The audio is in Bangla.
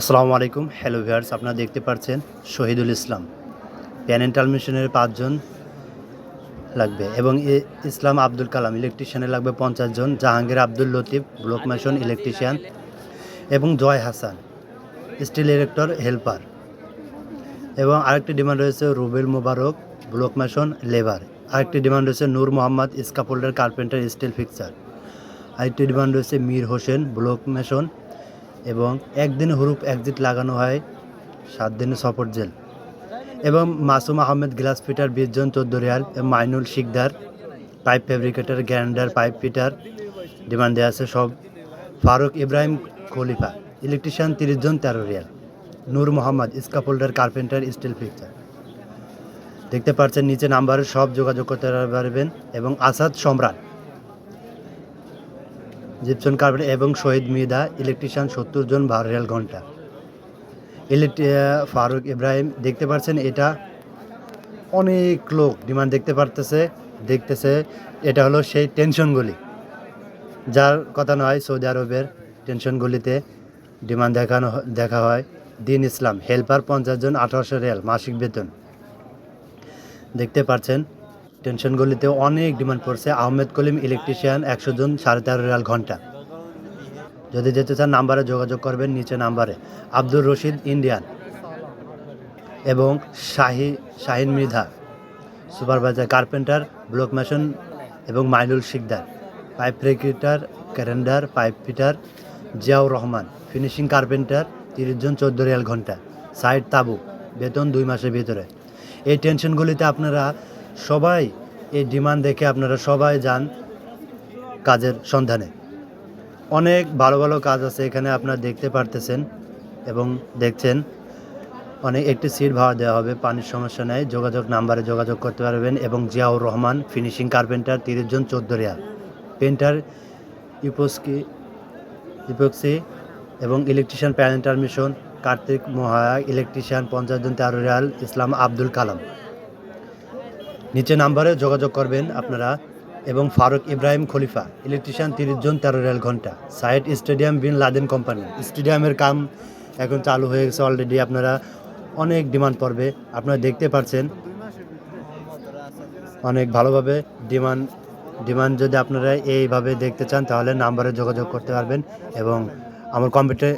আসসালামু আলাইকুম। হ্যালো ভিয়ার্স আপনারা দেখতে পাচ্ছেন শহীদুল ইসলাম। প্যানেন্টাল মিশনের পাঁচজন লাগবে এবং ইসলাম আব্দুল কালাম ইলেকট্রিশিয়ানে লাগবে পঞ্চাশ জন, Jahangir Abdul Latif block mason electrician এবং Joy Hasan steel erector helper এবং আরেকটি ডিমান্ড রয়েছে Rubel Mobarak block mason labour আরেকটি ডিমান্ড রয়েছে Noor Mohammad scaffolder carpenter steel fixer আরেকটি ডিমান্ড রয়েছে মীর হোসেন ব্লক মেশন এবং একদিন হুরুপ একজিট লাগানো হয়, সাত দিনে সাপোর্ট জেল। এবং মাসুম আহমেদ গ্লাস ফিটার বিশ জন চোদ্দ riyal Mainul Sikder, pipe fabricator গ্যান্ডার pipe fitter, demand দেওয়া আছে সব। ফারুক ইব্রাহিম খলিফা, ইলেকট্রিশিয়ান তিরিশ জন, তেরো riyal. Noor Mohammad scaffolder carpenter, steel fixer. দেখতে পাচ্ছেন, নিচে নাম্বারে সব যোগাযোগ করতে পারবেন এবং আসাদ সম্রাট। জিপসন কার্পেট এবং শহীদ মিদা ইলেকট্রিশিয়ান সত্তর জন রিয়াল ঘণ্টা ইলেকট্রি ফারুক ইব্রাহিম, দেখতে পাচ্ছেন এটা? অনেক লোক ডিমান্ড দেখতে পারতেছে, দেখতেছে। এটা হলো সেই টেনশনগুলি যার কথা নয়, সৌদি আরবের টেনশনগুলিতে ডিমান্ড দেখানো দেখা হয়। দিন ইসলাম, হেল্পার পঞ্চাশ জন, আঠারোশো রিয়াল মাসিক বেতন। দেখতে পাচ্ছেন টেনশনগুলিতে অনেক ডিমান্ড পড়ছে। আহমেদ কলিম ইলেকট্রিশিয়ান, একশো জন, সাড়ে তেরো রিয়াল ঘণ্টা। যদি যেতে চান, নাম্বারে যোগাযোগ করবেন নিচে নাম্বারে। আব্দুর রশিদ, ইন্ডিয়ান। এবং Shahi, Shahin Mridha, supervisor, carpenter, block mason এবং মাইনুল শিকদার, পাইপ ব্রেকিটার ক্যারেন্ডার, pipe fitter, Ziaur Rahman, finishing carpenter, তিরিশ জন, চোদ্দ রিয়াল ঘণ্টা, সাইড তাবু, বেতন দুই মাসের ভিতরে। এই টেনশনগুলিতে আপনারা সবাই এই ডিমান্ড দেখে আপনারা সবাই যান কাজের সন্ধানে। অনেক ভালো ভালো কাজ আছে এখানে আপনারা দেখতে পারতেছেন এবং দেখছেন। অনেক একটি সিট ভাড়া দেওয়া হবে, পানির সমস্যা নেই, যোগাযোগ নাম্বারে যোগাযোগ করতে পারবেন এবং জিয়াউর রহমান, ফিনিশিং কার্পেন্টার, তিরিশ জন চোদ্দ রিয়াল। পেন্টার ইপোস্কি ইপক্সি এবং ইলেকট্রিশিয়ান প্যারেন্টার মিশন, কার্তিক মহায়ক ইলেকট্রিশিয়ান পঞ্চাশ জন, তেরো রিয়াল, ইসলাম আব্দুল কালাম। নিচে নাম্বারে যোগাযোগ করবেন আপনারা এবং ফারুক ইব্রাহিম খলিফা ইলেকট্রিশিয়ান তিরিশ জন, তেরো রেল ঘণ্টা। Side stadium, Bin Laden company. স্টেডিয়ামের কাম এখন চালু হয়ে গেছে অলরেডি আপনারা অনেক ডিমান্ড পড়বে। আপনারা দেখতে পাচ্ছেন অনেক ভালোভাবে ডিমান্ড ডিমান্ড যদি আপনারা এইভাবে দেখতে চান, তাহলে নাম্বারে যোগাযোগ করতে পারবেন এবং আমার কম্পিউটার